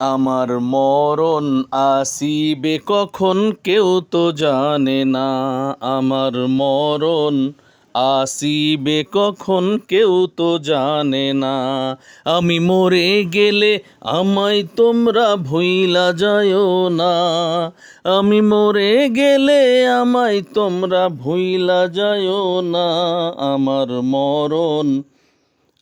আমার মরণ আসিবে কখন কেউ তো জানে না। আমার মরণ আসিবে কখন কেউ তো জানে না। আমি মরে গেলে আমায় তোমরা ভুইলা যায়ও না। আমি মরে গেলে আমায় তোমরা ভুইলা যায়ও না। আমার মরণ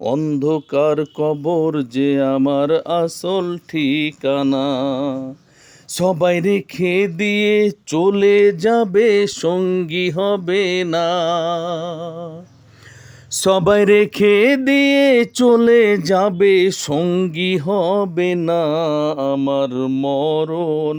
অন্ধকার কবর যে আমার আসল ঠিকানা। সবাই রেখে দিয়ে চলে যাবে, সঙ্গী হবে না। সবাই রেখে দিয়ে চলে যাবে, সঙ্গী হবে না। আমার মরণ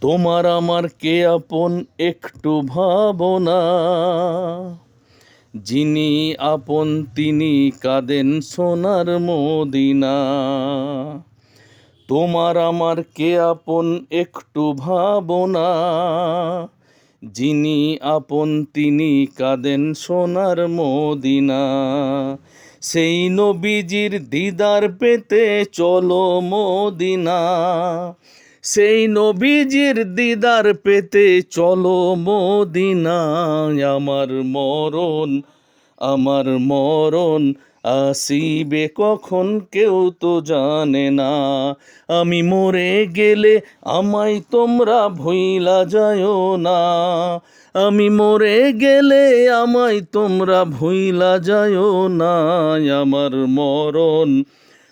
তোমার আমার কে আপন একটু ভাবনা। যিনি আপন তিনি কাঁদেন সোনার মদিনা। তোমার আমার কে আপন একটু ভাবনা। যিনি আপন তিনি কাঁদেন সোনার মদিনা। সেই নবীজির দিদার পেতে চলো মদিনা। সেই নবীজির দিদার পেতে চলো মদিনায়। আমার মরণ আমার মরণ আসিবে কখন কেউ তো জানে না। আমি মরে গেলে আমায় তোমরা ভুইলা যায়ও না। আমি মরে গেলে আমায় তোমরা ভুইলা যায়ও না। আমার মরণ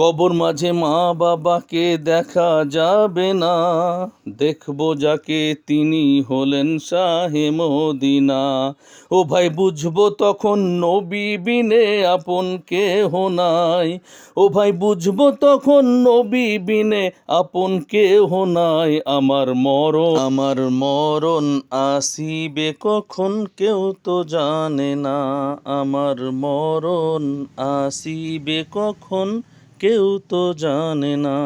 কবর মাঝে মা বাবাকে দেখা যাবে না। দেখব যাকে তিনি হলেন শাহে মদিনা। ও ভাই, বুঝব তখন নবী বিনে আপন কেহ নাই। ও ভাই, বুঝব তখন নবী বিনে আপন কেহ নাই। আমার মরণ আমার মরণ আসিবে কখন কেউ তো জানে না। আমার মরণ আসিবে কখন কেউ তো জানে না।